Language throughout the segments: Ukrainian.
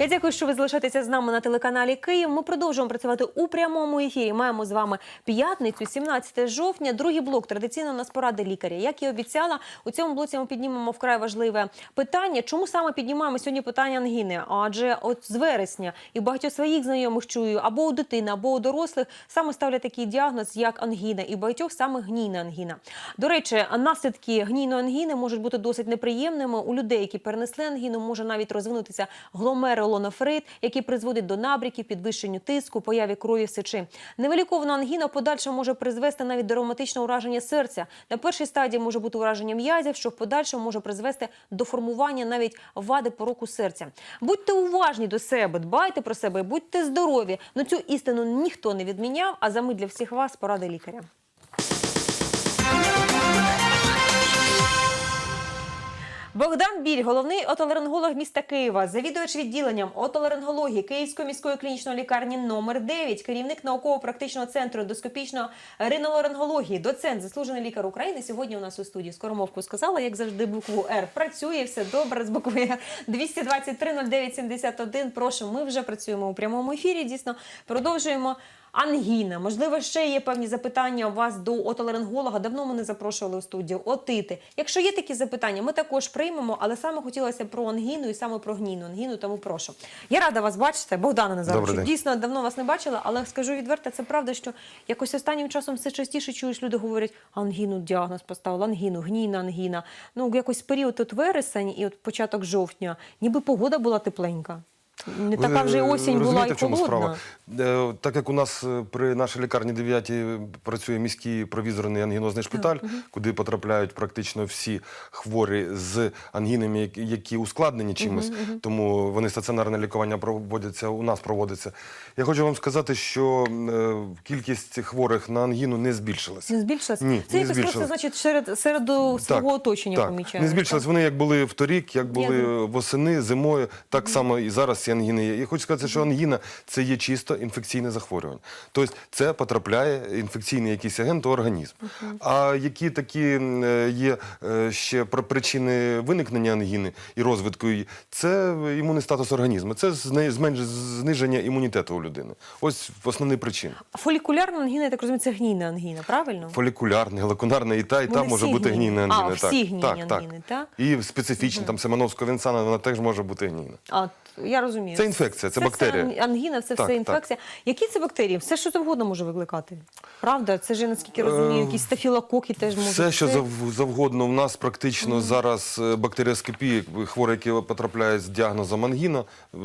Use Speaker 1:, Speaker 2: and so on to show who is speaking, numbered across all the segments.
Speaker 1: Я дякую, що ви залишаєтеся з нами на телеканалі Київ. Ми продовжуємо працювати у прямому ефірі. Маємо з вами п'ятницю, 17 жовтня. Другий блок традиційно у нас поради лікаря. Як і обіцяла, у цьому блоці ми піднімемо вкрай важливе питання. Чому саме піднімаємо сьогодні питання ангіни? Адже от з вересня і багатьох своїх знайомих чую або у дитини, або у дорослих саме ставлять такий діагноз, як ангіна, і багатьох саме гнійна ангіна. До речі, наслідки гнійної ангіни можуть бути досить неприємними. У людей, які перенесли ангіну, може навіть розвинутися гломерулонофрит, який призводить до набряків, підвищенню тиску, появі крові в сечі. Невилікована ангіна в може призвести навіть до ревматичного ураження серця. На першій стадії може бути ураження м'язів, що в подальшому може призвести до формування навіть вади пороку серця. Будьте уважні до себе, дбайте про себе, будьте здорові. Ну цю істину ніхто не відміняв. А за для всіх вас поради лікаря. Богдан Біль, головний отоларинголог міста Києва, завідувач відділенням отоларингології Київської міської клінічної лікарні номер 9, керівник науково-практичного центру ендоскопічної риноларингології, доцент, заслужений лікар України. Сьогодні у нас у студії скоромовку сказала, як завжди, букву Р. Працює все добре з буквою 223 09 71. Прошу, ми вже працюємо у прямому ефірі. Дійсно, продовжуємо. Ангіна, можливо, ще є певні запитання у вас до отоларинголога. Давно ми не запрошували у студію. Отити. Якщо є такі запитання, ми також приймемо, але саме хотілося про ангіну і саме про гнійну ангіну, тому прошу. Я рада вас бачити, Богдана Назаровичу. Дійсно, давно вас не бачила, але скажу відверто, це правда, що якось останнім часом все частіше чуєш, люди говорять, ангіну діагноз поставили, ангіну, гнійна ангіна. Ну, якось період от вересень і от початок жовтня, ніби погода була тепленька. Не така вже осінь була і
Speaker 2: в чому
Speaker 1: холодна.
Speaker 2: справа? Е, Так як у нас е, при нашій лікарні 9 працює міський провізорний ангінозний шпиталь, куди потрапляють практично всі хворі з ангінами, які- ускладнені чимось, тому вони стаціонарне лікування проводяться, у нас проводиться. Я хочу вам сказати, що е, кількість хворих на ангіну не збільшилася.
Speaker 1: Не збільшилась?
Speaker 2: Ні,
Speaker 1: це
Speaker 2: не
Speaker 1: якось просто, значить, серед, серед свого оточення
Speaker 2: так.
Speaker 1: помічаємо.
Speaker 2: Не збільшились. Вони як були в торік, як були
Speaker 1: Ясно.
Speaker 2: восени, зимою, так само і зараз ці ангіни є. Я хочу сказати, що ангіна це є чисто інфекційне захворювання. Тобто це потрапляє інфекційний якийсь агент у організм. А які такі е, є е, ще про причини виникнення ангіни і розвитку її, це імунний статус організму. Це зниження імунітету у людини. Ось основні причини.
Speaker 1: Фолікулярна ангіна, я так розумію, це гнійна ангіна, правильно?
Speaker 2: Фолікулярна, глакунарна і та, і та може бути гнійна
Speaker 1: А,
Speaker 2: ангіна.
Speaker 1: всі гнійні ангіни, так?
Speaker 2: І специфічна, там Семеновського вінцана, вона теж може бути гнійна.
Speaker 1: А, я розумію.
Speaker 2: Це інфекція, це бактерія.
Speaker 1: Все ангіна, це
Speaker 2: Так,
Speaker 1: все
Speaker 2: так.
Speaker 1: інфекція. Які це бактерії? Все, що завгодно може викликати. Правда? Це ж, наскільки розумію, якісь стафілококи теж можуть.
Speaker 2: Все, що завгодно. У нас практично зараз е, бактеріоскопія, хворі, які потрапляють з діагнозом ангіна, е,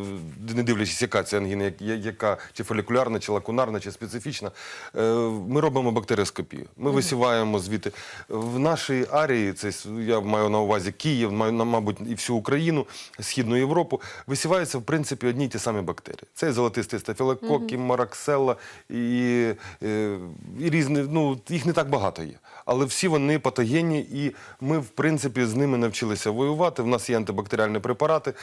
Speaker 2: не дивлячись, яка це ангіна, яка чи фолікулярна, чи лакунарна, чи специфічна, е, ми робимо бактеріоскопію. Ми висіваємо звідти. В нашій арії, це я маю на увазі Київ, маю мабуть, і всю Україну, Східну Європу, висіваються, в принципі, одні й ті самі бактерії. Це і золотистий стафілокок, і маракселла, і, е, і різні, ну, їх не так багато є. Але всі вони патогенні, і ми, в принципі, з ними навчилися воювати. В нас є антибактеріальні препарати.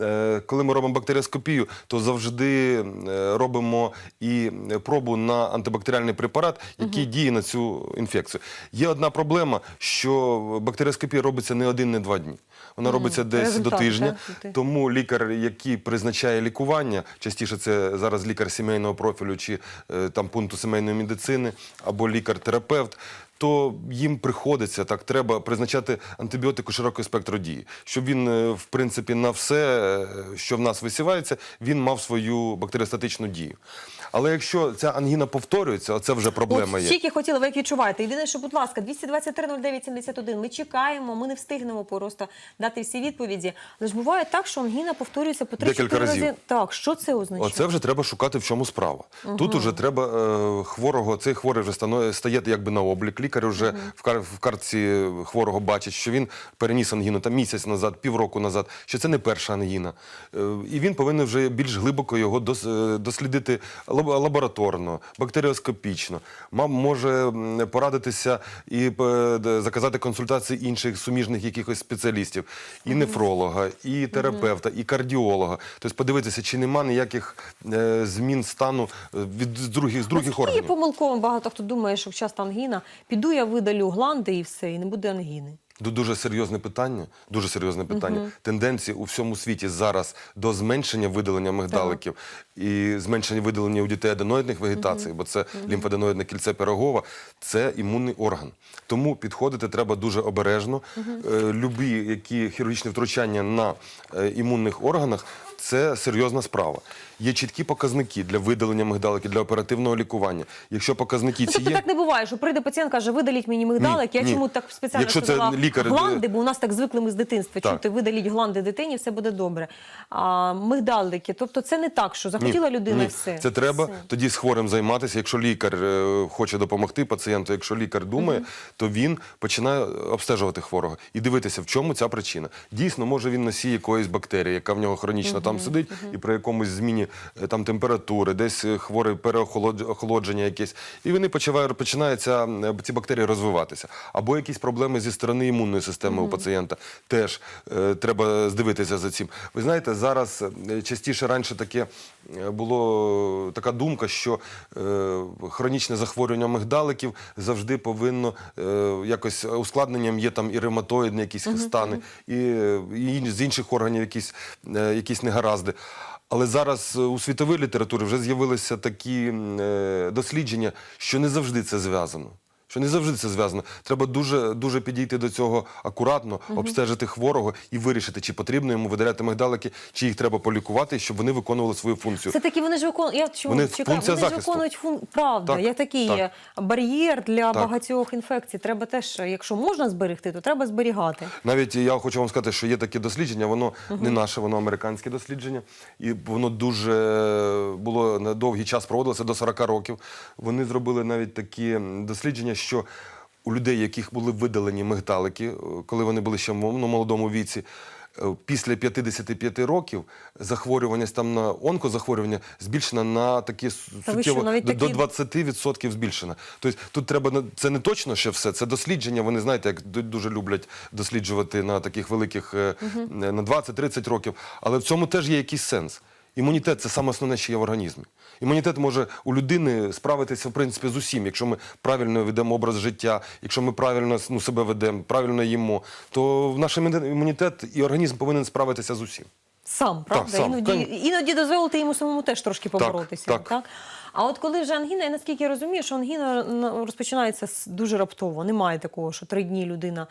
Speaker 2: Е, Коли ми робимо бактеріоскопію, то завжди е, робимо і пробу на антибактеріальний препарат, який діє на цю інфекцію. Є одна проблема, що бактеріоскопія робиться не один, не два дні. Вона робиться десь
Speaker 1: Результат,
Speaker 2: до тижня.
Speaker 1: так.
Speaker 2: Тому лікар, який призначає лікування, частіше це зараз лікар сімейного профілю чи е, там пункту сімейної медицини або лікар-терапевт. То їм приходиться так, треба призначати антибіотику широкого спектру дії, щоб він, е, в принципі, на все, е, що в нас висівається, він мав свою бактеріостатичну дію. Але якщо ця ангіна повторюється, оце вже проблема
Speaker 1: От
Speaker 2: є.
Speaker 1: тільки хотіла, ви як відчуваєте. Єдине, що, будь ласка, 223-09-71. Ми чекаємо, ми не встигнемо просто дати всі відповіді. Але ж буває так, що ангіна повторюється по 3-4
Speaker 2: Декілька
Speaker 1: рази.
Speaker 2: разів.
Speaker 1: Так, що це означає?
Speaker 2: Оце вже треба шукати, в чому справа. Тут уже треба е, хворого, цей хворий вже стає якби на облік. Лікар вже в, кар, в картці хворого бачить, що він переніс ангіну там місяць назад, півроку назад, що це не перша ангіна. Е, і він повинен вже більш глибоко його е, дослідити лабораторно, бактеріоскопічно. Мам може порадитися і е, заказати консультації інших суміжних якихось спеціалістів, і нефролога, і терапевта, і кардіолога. Тобто подивитися, чи нема ніяких змін стану від з других з других
Speaker 1: Наскільки є
Speaker 2: органів.
Speaker 1: помилковим багато хто думає, що часто ангіна, піду я видалю гланди і все, і не буде ангіни.
Speaker 2: Ду- Дуже серйозне питання. Дуже серйозне питання. Тенденції у всьому світі зараз до зменшення видалення мигдаликів і зменшення видалення у дітей аденоїдних вегетацій, бо це лімфаденоїдне кільце пирогова, це імунний орган. Тому підходити треба дуже обережно. Е, Любі які хірургічні втручання на е, імунних органах. Це серйозна справа. Є чіткі показники для видалення мигдаликів, для оперативного лікування. Якщо показники
Speaker 1: Ну,
Speaker 2: ці
Speaker 1: тобто
Speaker 2: є,
Speaker 1: так не буває, що прийде пацієнт, каже, видаліть мені мигдалик.
Speaker 2: Ні,
Speaker 1: Я
Speaker 2: ні.
Speaker 1: чому так спеціально
Speaker 2: Якщо це
Speaker 1: сказала
Speaker 2: лікар,
Speaker 1: гланди, бо у нас так звикли ми з дитинства
Speaker 2: Так.
Speaker 1: чути, видаліть гланди дитині, все буде добре. А мигдалики, тобто це не так, що захотіла
Speaker 2: Ні,
Speaker 1: людина
Speaker 2: ні.
Speaker 1: все.
Speaker 2: Це треба
Speaker 1: Все.
Speaker 2: тоді з хворим займатися. Якщо лікар е, хоче допомогти пацієнту, якщо лікар думає, то він починає обстежувати хворого і дивитися, в чому ця причина. Дійсно, може він носій якоїсь бактерії, яка в нього хронічно там сидить, і при якомусь зміні е, там температури, десь е, хворе переохолодження якесь, і вони починають починаються е, ці бактерії розвиватися. Або якісь проблеми зі сторони імунної системи у пацієнта. Теж е, треба здивитися за цим. Ви знаєте, зараз частіше раніше таке було така думка, що е, хронічне захворювання мигдаликів завжди повинно е, якось ускладненням є там і ревматоїдні якісь стани, і, і з інших органів якісь, е, якісь негаразди. Але зараз е, у світовій літературі вже з'явилися такі е, дослідження, що не завжди це зв'язано. Що не завжди це зв'язано. Треба дуже, дуже підійти до цього акуратно, обстежити хворого і вирішити, чи потрібно йому видаляти мигдалики, чи їх треба полікувати, щоб вони виконували свою функцію.
Speaker 1: Це таки вони ж виконують. Я чому
Speaker 2: Вони
Speaker 1: чекаю, вони ж виконують фун... правда.
Speaker 2: Так,
Speaker 1: Як такий
Speaker 2: так.
Speaker 1: бар'єр для
Speaker 2: Так.
Speaker 1: багатьох інфекцій. Треба теж, якщо можна зберегти, то треба зберігати.
Speaker 2: Навіть я хочу вам сказати, що є таке дослідження, воно не наше, воно американське дослідження, і воно дуже було на довгий час проводилося до 40 років. Вони зробили навіть такі дослідження, що у людей, яких були видалені мигдалики, е, коли вони були ще в ну, молодому віці. е, Після 55 років захворюваність там на онкозахворювання збільшена на такі суттєво до,
Speaker 1: такі-
Speaker 2: 20% збільшена. Тобто тут треба це не точно ще все. Це дослідження. Вони знаєте, як дуже люблять досліджувати на таких великих е, на 20-30 років. Але в цьому теж є якийсь сенс. Імунітет це саме основне, що є в організмі. Імунітет може у людини справитися в принципі з усім. Якщо ми правильно ведемо образ життя, якщо ми правильно ну, себе ведемо, правильно їмо, то наш імунітет- і організм повинен справитися з усім.
Speaker 1: Сам, правда?
Speaker 2: сам,
Speaker 1: іноді, іноді дозволити йому самому теж трошки поборотися.
Speaker 2: так.
Speaker 1: А от коли вже ангіна, я наскільки я розумію, що ангіна розпочинається дуже раптово. Немає такого, що три дні людина.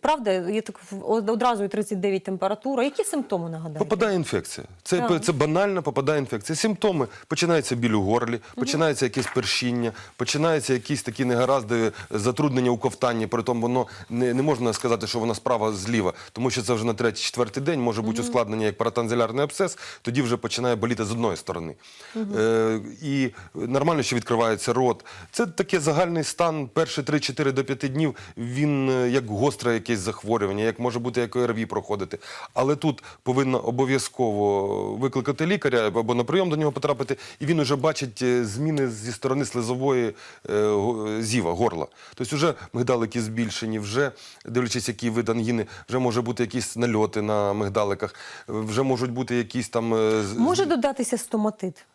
Speaker 1: Правда, є так одразу 39 температура. Які симптоми нагадаєте?
Speaker 2: Попадає інфекція. Це,
Speaker 1: Так.
Speaker 2: це банально попадає інфекція. Симптоми починається біль у горлі, починається якесь першіння, починаються якісь такі негаразди, затруднення у ковтанні. Притом воно не, не можна сказати, що вона справа зліва, тому що це вже на третій, четвертий день може бути ускладнення як паратанзелярний абсцес, тоді вже починає боліти з одної сторони. Е, і нормально, що відкривається рот. Це такий загальний стан перші 3-4 до 5 днів. Він е, як гостре якесь захворювання, як може бути як ОРВІ проходити. Але тут повинно обов'язково викликати лікаря або на прийом до нього потрапити, і він вже бачить е, зміни зі сторони слизової е, зіва, горла. Тобто вже мигдалики збільшені, вже дивлячись, який вид ангіни, вже може бути якісь нальоти на мигдаликах, вже можуть бути якісь там
Speaker 1: Може додатися стоматит?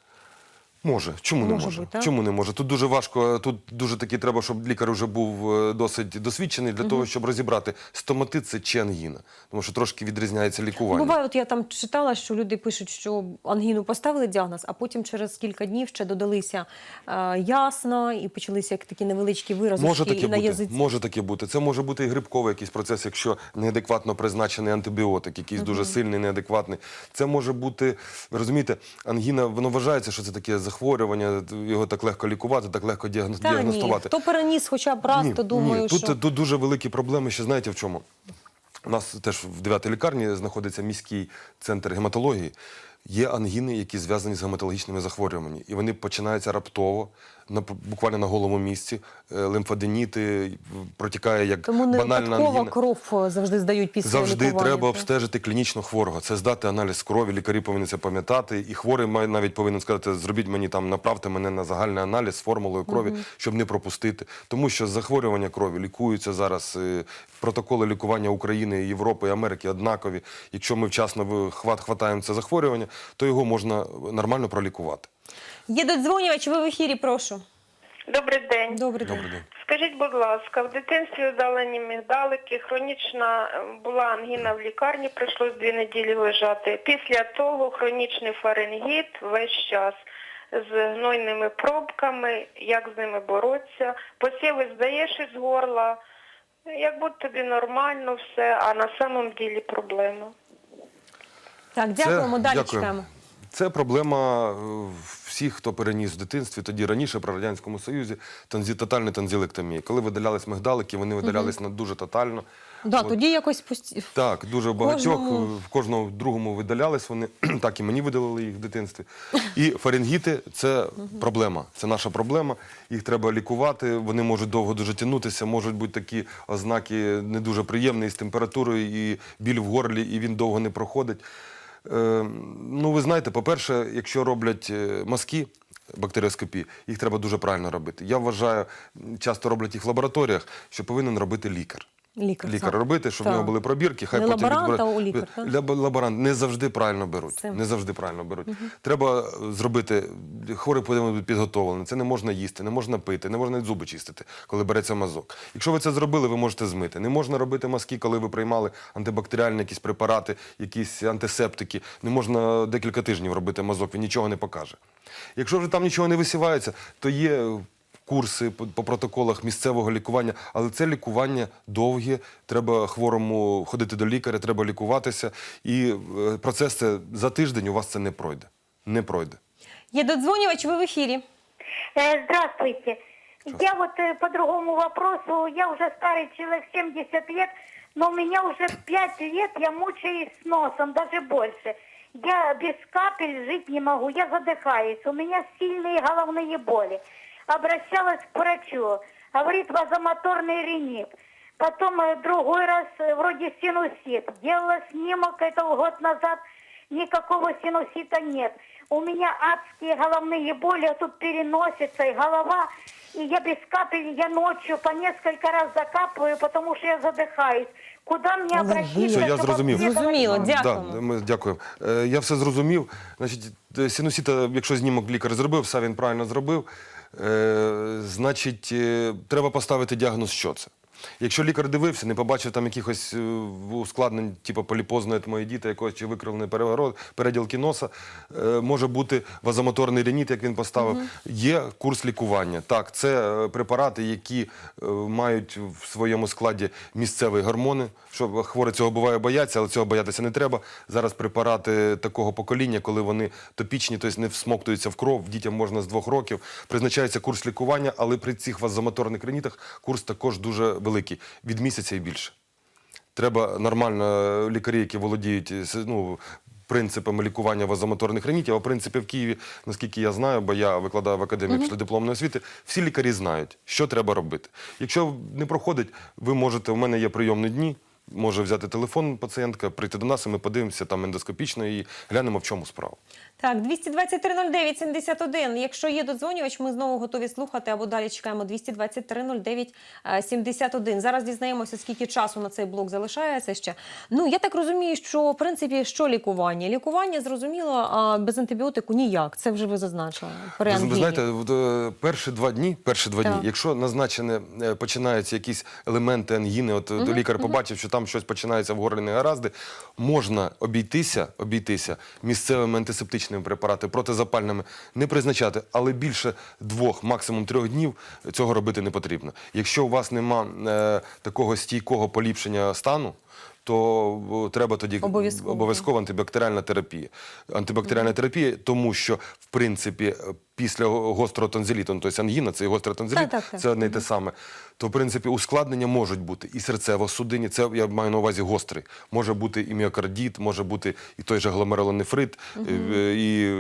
Speaker 2: Може, чому не
Speaker 1: Може
Speaker 2: може?
Speaker 1: бути,
Speaker 2: чому не може? Тут дуже важко, тут дуже таки треба, щоб лікар вже був е, досить досвідчений для того, щоб розібрати стоматит це чи ангіна, тому що трошки відрізняється лікування.
Speaker 1: Буває, от я там читала, що люди пишуть, що ангіну поставили діагноз, а потім через кілька днів ще додалися е, ясна і почалися як такі невеличкі виразки
Speaker 2: Може таке
Speaker 1: на
Speaker 2: бути.
Speaker 1: язиці.
Speaker 2: Може таке бути. Це може бути і грибковий якийсь процес, якщо неадекватно призначений антибіотик, якийсь дуже сильний, неадекватний. Це може бути, розумієте, ангіна, воно вважається, що це таке захворювання, його так легко лікувати, так легко діагно-
Speaker 1: Та ні,
Speaker 2: діагностувати.
Speaker 1: хто переніс хоча б раз,
Speaker 2: Ні,
Speaker 1: то думаю,
Speaker 2: ні. Тут,
Speaker 1: що
Speaker 2: тут дуже великі проблеми, ще знаєте в чому? У нас теж в 9 лікарні знаходиться міський центр гематології. Є ангіни, які зв'язані з гематологічними захворюваннями. І вони починаються раптово, на, буквально на голому місці. Е, Лимфаденіти, протікає як
Speaker 1: тому не
Speaker 2: банальна ангіна.
Speaker 1: кров е, завжди здають після
Speaker 2: Завжди
Speaker 1: лікування.
Speaker 2: треба обстежити клінічно хворого. Це здати аналіз крові. Лікарі повинні це пам'ятати. І хворий має навіть повинен сказати: зробіть мені там, направте мене на загальний аналіз з формулою крові, щоб не пропустити. Тому що захворювання крові лікуються зараз. е, Протоколи лікування України, Європи і Америки однакові. Якщо ми вчасно хват, хватаємо це захворювання, то його можна нормально пролікувати.
Speaker 1: Є додзвонювач, ви в ефірі, прошу.
Speaker 3: Добрий день.
Speaker 1: Добрий день.
Speaker 2: Добрий день.
Speaker 3: Скажіть, будь ласка, в дитинстві удалені мігдалики, хронічна е, була ангіна в лікарні, прийшлось дві неділі лежати. Після того хронічний фарингіт весь час з гнойними пробками, як з ними боротися. Посіви здаєш із горла, як будь тобі нормально все, а на самом ділі проблема.
Speaker 1: Так, дякуємо. Далі
Speaker 2: дякую.
Speaker 1: чекаємо.
Speaker 2: Це проблема е, всіх, хто переніс в дитинстві, тоді раніше при Радянському Союзі, танзі, тотальна танзілектомія. Коли видалялись мигдалики, вони видалялись на дуже тотально.
Speaker 1: Да,
Speaker 2: От.
Speaker 1: тоді якось пості...
Speaker 2: Так, дуже багатьох,
Speaker 1: Кожному-
Speaker 2: в кожному другому видалялись вони, так і мені видалили їх в дитинстві. І фарингіти це проблема, це наша проблема. Їх треба лікувати, вони можуть довго дуже тягнутися, можуть бути такі ознаки не дуже приємні з температурою, і біль в горлі, і він довго не проходить. Е, ну, ви знаєте, по-перше, якщо роблять е, мазки, бактеріоскопії, їх треба дуже правильно робити. Я вважаю, часто роблять їх в лабораторіях, що повинен робити лікар.
Speaker 1: Лікар,
Speaker 2: Лікар робити, щоб в нього були пробірки. Хай
Speaker 1: Не
Speaker 2: потім
Speaker 1: лаборант, а у лікар, так?
Speaker 2: Лаборант не завжди правильно беруть.
Speaker 1: Це-
Speaker 2: Не завжди правильно беруть. Треба е, зробити хворий повинен бути підготовлений. Це не можна їсти, не можна пити, не можна зуби чистити, коли береться мазок. Якщо ви це зробили, ви можете змити. Не можна робити мазки, коли ви приймали антибактеріальні якісь препарати, якісь антисептики. Не можна декілька тижнів робити мазок, він нічого не покаже. Якщо вже там нічого не висівається, то є курси по, по протоколах місцевого лікування, але це лікування довге. Треба хворому ходити до лікаря, треба лікуватися. І е, процес це за тиждень у вас це не пройде. Не пройде.
Speaker 1: Є додзвонювач, ви в ефірі.
Speaker 4: Э, Здравствуйте. Я вот э, по другому вопросу, я уже старый человек, 70 лет, но у меня уже 5 лет, я мучаюсь с носом, даже больше. Я без капель жить не могу, я задыхаюсь, у меня сильные головные боли. Обращалась к врачу, говорит вазомоторный ринит. Потом э, другой раз э, вроде синусит. Делала снимок, это год назад, никакого синусита нет. У меня адские головные боли, а тут переносится и голова. И я без капель, я ночью по несколько раз закапываю, потому что я задыхаюсь. Куда мне
Speaker 1: Аллергия.
Speaker 4: обратиться?
Speaker 2: Все, я
Speaker 4: чтобы
Speaker 2: зрозумів.
Speaker 4: мне
Speaker 1: Зрозуміло,
Speaker 4: дали-
Speaker 1: дякуємо.
Speaker 2: Да, ми дякуємо. Е, я все зрозумів. Значить, е, синусіта, якщо знімок лікар зробив, все він правильно зробив. Е, значить, е, треба поставити діагноз, що це. Якщо лікар дивився, не побачив там якихось е, ускладнень, типу поліпозної етмоїдіта, якогось чи викривлений перегород, переділки носа, е, може бути вазомоторний реніт, як він поставив. Є курс лікування. Так, це е, препарати, які е, мають в своєму складі місцеві гормони. Що хворі цього буває бояться, але цього боятися не треба. Зараз препарати такого покоління, коли вони топічні, тобто не всмоктуються в кров, дітям можна з двох років. Призначається курс лікування, але при цих вазомоторних ренітах курс також дуже великий, від місяця і більше. Треба нормально лікарі, які володіють е, ну, принципами лікування вазомоторних ринітів, А в принципі в Києві, наскільки я знаю, бо я викладаю в академії післядипломної освіти, всі лікарі знають, що треба робити. Якщо не проходить, ви можете, у мене є прийомні дні. Може взяти телефон пацієнтка, прийти до нас, і ми подивимося там ендоскопічно і глянемо, в чому справа.
Speaker 1: Так, 223 71. Якщо є додзвонювач, ми знову готові слухати або далі чекаємо 223 71. Зараз дізнаємося, скільки часу на цей блок залишається ще. Ну, я так розумію, що в принципі що лікування? Лікування зрозуміло, а без антибіотику ніяк. Це вже ви зазначили. При
Speaker 2: Ви, знаєте, е, перші два дні, перші два
Speaker 1: Так.
Speaker 2: дні, якщо назначене е, починаються якісь елементи ангіни, от е, лікар побачив, що там щось починається в горлі негаразди, можна обійтися, обійтися місцевими антисептичними препаратами, протизапальними, не призначати, але більше двох, максимум трьох днів цього робити не потрібно. Якщо у вас нема е, такого стійкого поліпшення стану. То треба тоді
Speaker 1: Обов'язково.
Speaker 2: обов'язково антибактеріальна терапія. Антибактеріальна терапія, тому що в принципі після гострого тонзиліту, ну, тобто ангіна, це і гострий тонзиліт,
Speaker 1: Так, так, так.
Speaker 2: це одне й те саме. То в принципі ускладнення можуть бути і серцево-судинні, це я маю на увазі гострий. Може бути і міокардіт, може бути і той же гломерулонефрит. е, І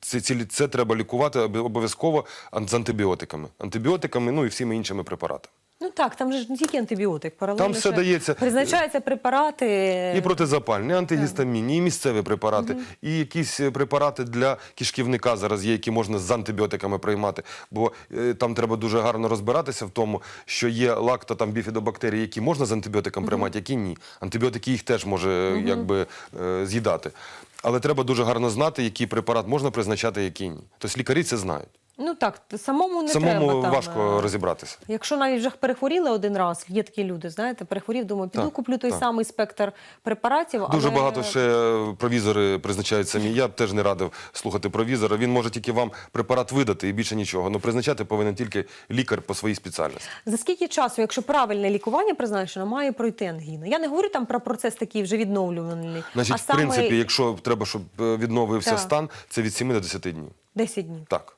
Speaker 2: це, ці- це треба лікувати обов'язково з антибіотиками. Антибіотиками, ну і всіми іншими препаратами.
Speaker 1: Ну так, там же ж не тільки антибіотик, паралельно.
Speaker 2: Там все
Speaker 1: ще
Speaker 2: дається.
Speaker 1: Призначаються препарати.
Speaker 2: І протизапальні, і антигістамінні, і місцеві препарати, і якісь е, препарати для кишківника зараз є, які можна з антибіотиками приймати. Бо е, там треба дуже гарно розбиратися в тому, що є лакто там біфідобактерії, які можна з антибіотиком приймати, які ні. Антибіотики їх теж може е, якби е, з'їдати. Але треба дуже гарно знати, який препарат можна призначати, який ні. Тобто лікарі це знають.
Speaker 1: Ну так, самому не
Speaker 2: Самому
Speaker 1: треба. Там,
Speaker 2: важко
Speaker 1: е,
Speaker 2: розібратися.
Speaker 1: Якщо навіть вже перехворіли один раз, є такі люди, знаєте, перехворів, думаю, піду
Speaker 2: Так,
Speaker 1: куплю той
Speaker 2: так.
Speaker 1: самий спектр препаратів.
Speaker 2: Дуже
Speaker 1: але...
Speaker 2: багато ще е, провізори призначають самі. Я б теж не радив слухати провізора. Він може тільки вам препарат видати і більше нічого. Ну призначати повинен тільки лікар по своїй спеціальності.
Speaker 1: За скільки часу, якщо правильне лікування призначено, має пройти ангіна? Я не говорю там про процес такий вже відновлюваний,
Speaker 2: Значить,
Speaker 1: а
Speaker 2: в
Speaker 1: саме
Speaker 2: принципі, якщо треба, щоб е, відновився
Speaker 1: Так.
Speaker 2: стан, це від 7 до 10 днів.
Speaker 1: 10 днів.
Speaker 2: Так.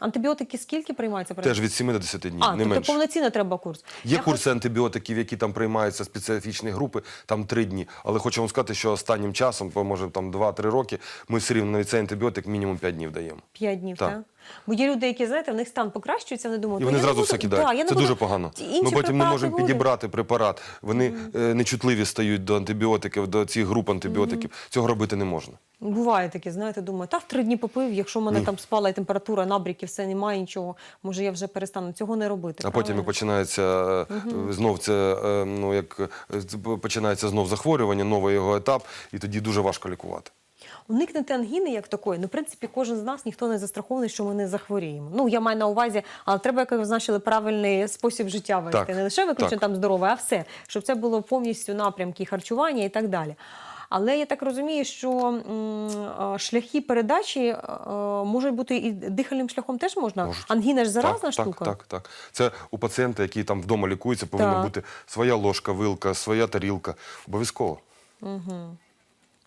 Speaker 1: Антибіотики скільки приймаються?
Speaker 2: Теж від 7 до 10 днів,
Speaker 1: а,
Speaker 2: не
Speaker 1: тобто
Speaker 2: менше.
Speaker 1: повноцінно треба курс.
Speaker 2: Є
Speaker 1: Я
Speaker 2: курси антибіотиків, які там приймаються специфічні групи, там три дні. Але хочу вам сказати, що останнім часом, може там 2-3 роки, ми все рівно навіть цей антибіотик мінімум 5 днів даємо.
Speaker 1: 5 днів, так?
Speaker 2: Так.
Speaker 1: Бо є люди, які, знаєте, в них стан покращується, вони думають,
Speaker 2: І
Speaker 1: «Ну,
Speaker 2: вони зразу все кидають.
Speaker 1: Да, я не
Speaker 2: Це
Speaker 1: буду
Speaker 2: дуже погано. Ми потім не
Speaker 1: препарати
Speaker 2: можемо підібрати препарат. Вони е, нечутливі стають до антибіотиків, до цих груп антибіотиків. Цього робити не можна.
Speaker 1: Буває таке, знаєте, думаю, та в три дні попив, якщо в мене там спала і температура, набріки, все, немає нічого, може я вже перестану. Цього не робити.
Speaker 2: А потім як
Speaker 1: правильно?
Speaker 2: починається е, знов це е, ну як е, починається знов захворювання, новий його етап, і тоді дуже важко лікувати.
Speaker 1: Уникнути ангіни як такої, ну, в принципі, кожен з нас ніхто не застрахований, що ми не захворіємо. Ну, я маю на увазі, але треба, як ви зазначили, правильний спосіб життя вести.
Speaker 2: Так,
Speaker 1: Не лише виключно
Speaker 2: так.
Speaker 1: там здорове, а все, щоб це було повністю напрямки харчування і так далі. Але я так розумію, що шляхи передачі е, можуть бути і дихальним шляхом теж можна.
Speaker 2: Можуть.
Speaker 1: Ангіна ж заразна
Speaker 2: так,
Speaker 1: штука.
Speaker 2: Так, так, так. Це у пацієнта, який там вдома лікується, повинна
Speaker 1: Так.
Speaker 2: бути своя ложка, вилка, своя тарілка. Обов'язково.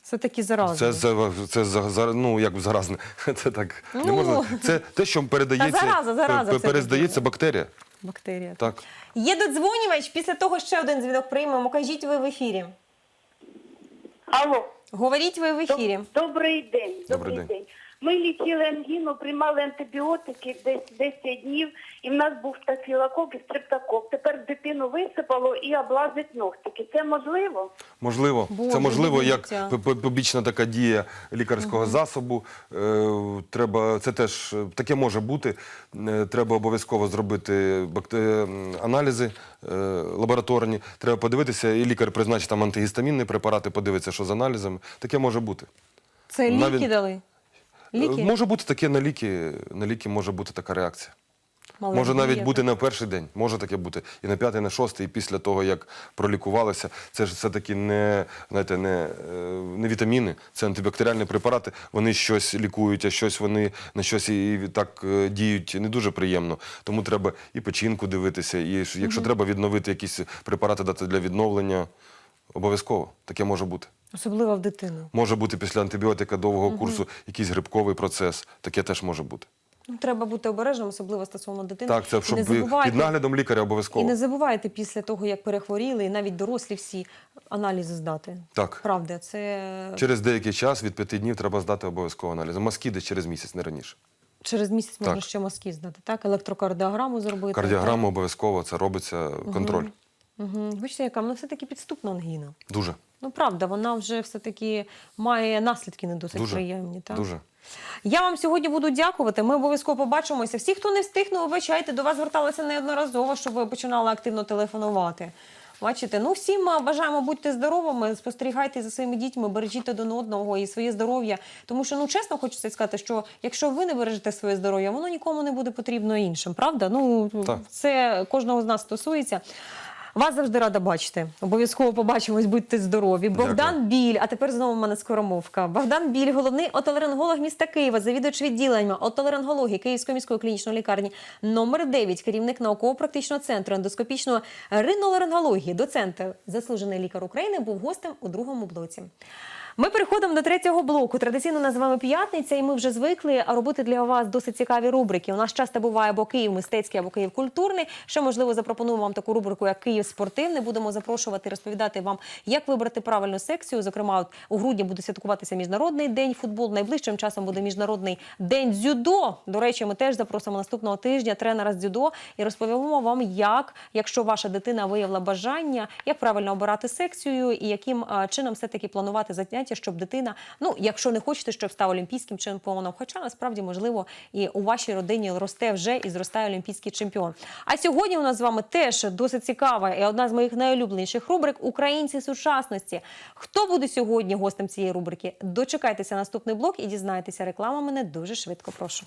Speaker 1: Це такі заразні.
Speaker 2: Це, за- це за, за- ну, як заразне. Це так не
Speaker 1: Ну.
Speaker 2: можна. Це те, що передається,
Speaker 1: Та зараза, зараза це
Speaker 2: передається бактерія.
Speaker 1: Бактерія.
Speaker 2: Так.
Speaker 1: Є додзвонювач, після того ще один дзвінок приймемо. Кажіть ви в ефірі.
Speaker 4: Алло.
Speaker 1: Говоріть ви в ефірі.
Speaker 4: Добрий день.
Speaker 2: Добрий
Speaker 4: Добрий
Speaker 2: день.
Speaker 4: день. Ми лічили ангіну, приймали антибіотики десь 10 днів, і в нас був стафілокок і стрептокок. Тепер дитину висипало і облазить ногтики. Це можливо?
Speaker 2: Можливо,
Speaker 1: Боже,
Speaker 2: це можливо як
Speaker 1: дивіться.
Speaker 2: побічна така дія лікарського засобу. Е, треба, це теж е, таке може бути. Е, треба обов'язково зробити аналізи лабораторні. Треба подивитися, і лікар призначить там антигістамінні препарати, подивитися, що з аналізами. Таке може бути.
Speaker 1: Це ліки
Speaker 2: Навіть-
Speaker 1: дали? Ліки?
Speaker 2: Е, Може бути таке на ліки, на ліки може бути така реакція.
Speaker 1: Малергія
Speaker 2: Може навіть бути на перший день, може таке бути. І на п'ятий, і на шостий, і після того, як пролікувалися. Це ж все-таки не, знаєте, не, е, не вітаміни, це антибактеріальні препарати. Вони щось лікують, а щось вони на щось і так е, діють не дуже приємно. Тому треба і печінку дивитися, і якщо треба відновити якісь препарати дати для відновлення, обов'язково таке може бути.
Speaker 1: Особливо в дитину.
Speaker 2: Може бути після антибіотика довгого курсу якийсь грибковий процес. Таке теж може бути.
Speaker 1: Ну, треба бути обережним, особливо стосовно дитини.
Speaker 2: Так, це щоб
Speaker 1: забувайте,
Speaker 2: під наглядом лікаря
Speaker 1: І
Speaker 2: обов'язково.
Speaker 1: не забувайте після того, як перехворіли, і навіть дорослі всі аналізи здати.
Speaker 2: Так.
Speaker 1: Правда, це
Speaker 2: Через деякий час від п'яти днів треба здати обов'язково аналізи. Мазки десь через місяць, не раніше.
Speaker 1: через місяць можна
Speaker 2: Так.
Speaker 1: ще мазки здати. Так, електрокардіограму зробити.
Speaker 2: Кардіограма обов'язково, це робиться контроль.
Speaker 1: Угу. Бачите, яка вона все-таки підступна ангіна.
Speaker 2: Дуже.
Speaker 1: Ну, правда, вона вже все-таки має наслідки не досить
Speaker 2: Дуже.
Speaker 1: приємні. Так?
Speaker 2: Дуже.
Speaker 1: Я вам сьогодні буду дякувати. Ми обов'язково побачимося. Всі, хто не встиг, ну, вибачайте, до вас зверталися неодноразово, щоб ви починали активно телефонувати. Бачите, ну всім бажаємо будьте здоровими, спостерігайте за своїми дітьми, бережіть один одного і своє здоров'я. Тому що ну чесно хочеться сказати, що якщо ви не бережете своє здоров'я, воно нікому не буде потрібно іншим. Правда? Ну
Speaker 2: Так.
Speaker 1: це кожного з нас стосується. Вас завжди рада бачити. Обов'язково побачимось, будьте здорові. Богдан
Speaker 2: Дякую.
Speaker 1: Біль, а тепер знову в мене скоромовка. Богдан Біль, головний отоларинголог міста Києва, завідувач відділення отоларингології Київської міської клінічної лікарні номер 9, керівник науково-практичного центру ендоскопічної риноларингології, доцент, заслужений лікар України, був гостем у другому блоці. Ми переходимо до третього блоку. Традиційно називаємо п'ятниця, і ми вже звикли робити для вас досить цікаві рубрики. У нас часто буває або Київ мистецький, або Київ культурний. Ще можливо запропонуємо вам таку рубрику, як Київ спортивний. Будемо запрошувати, розповідати вам, як вибрати правильну секцію. Зокрема, от у грудні буде святкуватися міжнародний день футболу. Найближчим часом буде міжнародний день дзюдо. До речі, ми теж запросимо наступного тижня тренера з дзюдо і розповімо вам, як, якщо ваша дитина виявила бажання, як правильно обирати секцію і яким а, чином все таки планувати заняття, щоб дитина, ну якщо не хочете, щоб став олімпійським чемпіоном, хоча насправді можливо і у вашій родині росте вже і зростає олімпійський чемпіон. А сьогодні у нас з вами теж досить цікава і одна з моїх найулюбленіших рубрик Українці сучасності. Хто буде сьогодні гостем цієї рубрики? Дочекайтеся наступний блок і дізнайтеся. Реклама мене дуже швидко. Прошу.